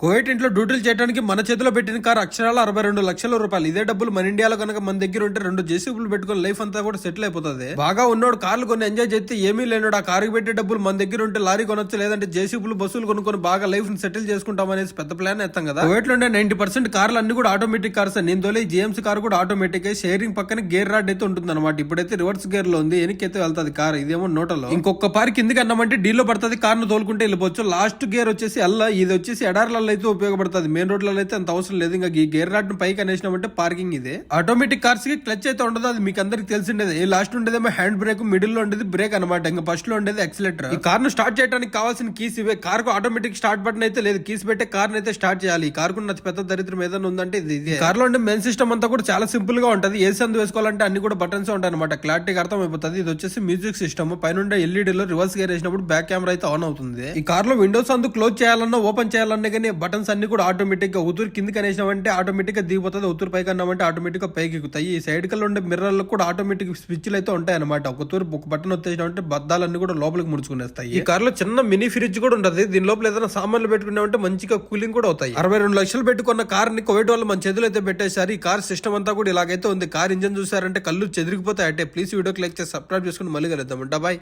Covid ఇంట్లో డ్యూటీలు చేయడానికి మన చేతిలో పెట్టిన కార్ అక్షరాల అరవై రెండు లక్షల రూపాయలు. ఇదే డబ్బులు మన ఇండియాలో కనుక మన దగ్గర ఉంటే రెండు జేసీబులు పెట్టుకుని లైఫ్ అంతా కూడా సెటిల్ అయిపోతుంది. బాగా ఉన్నోడు కార్లు కొన్ని ఎంజాయ్ చేస్తే ఏమీ లేనోడు ఆ కారుకి పెట్టే డబ్బులు మన దగ్గర ఉంటే లారీ కొనొచ్చు లేదంటే జేసీబులు బస్సులు కొనుక్కొని బాగా లైఫ్ని సెటిల్ చేసుకుంటాం అనేసి పెద్ద ప్లాన్ ఎత్తాం కదా. కోవిడ్లో ఉండే నైన్టీ పర్సెంట్ కార్లు అన్ని కూడా ఆటోమేటిక్ కార్స్ నేను తోలే జేఎంసీ కార్ కూడా ఆటోమేటిక్ షేరింగ్ పక్కన గేర్ రాడ్ అయితే ఉంటుంది అనమాట ఇప్పుడైతే రివర్స్ గేర్లో ఉంది ఎనికి వెళ్తాది వెళ్తుంది కార్ ఇదేమో నోటలో. ఇంకొక పారి ఎందుకు అన్నామంటే డీలో పడుతుంది కార్ను తోలుకుంటే వెళ్ళిపోవచ్చు. లాస్ట్ గేర్ వచ్చేసి అల్ల ఇది వచ్చేసి రోడ్లలో అయితే ఉపయోగపడుతుంది. మెయిన్ రోడ్లలో అయితే అంత అవసరం లేదు. ఇంకా ఈ గేర్ రాడ్ను పైకి అనేసినామంటే పార్కింగ్ ఇదే. ఆటోమేటిక్ కార్స్కి క్లచ్ అయితే ఉండదు. అది మీకు అందరికి తెలిసిండేది. ఈ లాస్ట్ ఉండేదేమో హ్యాండ్ బ్రేక్ మిడిల్లో ఉండేది బ్రేక్ అనమాట ఇంకా ఫస్ట్లో ఉండేది ఎక్సిలేటర్ ఈ కార్ను స్టార్ట్ చేయడానికి కావాల్సిన కీస్ ఇవే. కార్కు ఆటోమేటిక్ స్టార్ట్ బటన్ అయితే లేదు. కీస్ పెట్టే కార్ అయితే స్టార్ట్ చేయాలి. ఈ కార్కు నచ్చ పెద్ద దరిద్రం ఏదైనా ఉందంటే ఇది కార్లో ఉండే మెయిన్ సిస్టమ్ అంతా కూడా చాలా సింపుల్గా ఉంటది. ఏసీ అందు వేసుకోవాలంటే అన్ని కూడా బటన్స్ ఉంటాయి అనమాట క్లారిటీగా అర్థం అయిపోతుంది ఇది వచ్చేసి మ్యూజిక్ సిస్టమ్ పైన ఎల్ఈడి లో రివర్స్ గేర్ వేసినప్పుడు బ్యాక్ కెమెరా అయితే ఆన్ అవుతుంది. ఈ కార్లో విండోస్ అందు క్లోజ్ చేయాలన్నా ఓపెన్ చేయాలన్నా కానీ బటన్స్ అన్ని కూడా ఆటోమేటిక్గా ఉతురు కిందికి అనేసినామంటే ఆటోమేటిక్గా దిగిపోతుంది ఉతురు పైకి అన్నామంటే ఆటోమేటిక్గా పైకి ఎక్కుతాయి ఈ సైడ్ కల్ ఉండే మిర్రర్ కూడా ఆటోమేటిక్ స్విచ్లు అయితే ఉంటాయి అనమాట ఒక తూరు ఒక బటన్ వచ్చేసినామంటే బద్దాలన్నీ కూడా లోపలికి ముడుచుకునేస్తాయి. ఈ కార్లో చిన్న మినీ ఫ్రిడ్జ్ కూడా ఉంటది. దీని లోపల ఏదైనా సామాన్లు పెట్టుకున్నామంటే మంచిగా కూలింగ్ కూడా అవుతాయి. అరవై రెండు లక్షలు పెట్టుకున్న కార్ని కోవిడ్ వాళ్ళు మన చేతులు అయితే పెట్టేశారు. ఈ కార్ సిస్టమ్ అంతా కూడా ఇలాగైతే ఉంది. కార్ ఇంజన్ చూసారంటే కళ్ళు చెదిరిగిపోతాయి అంటే. ప్లీజ్ వీడియోకి లైక్ చేసి సబ్స్క్రైబ్ చేసుకుని మళ్ళీ కలుద్దాం బాయ్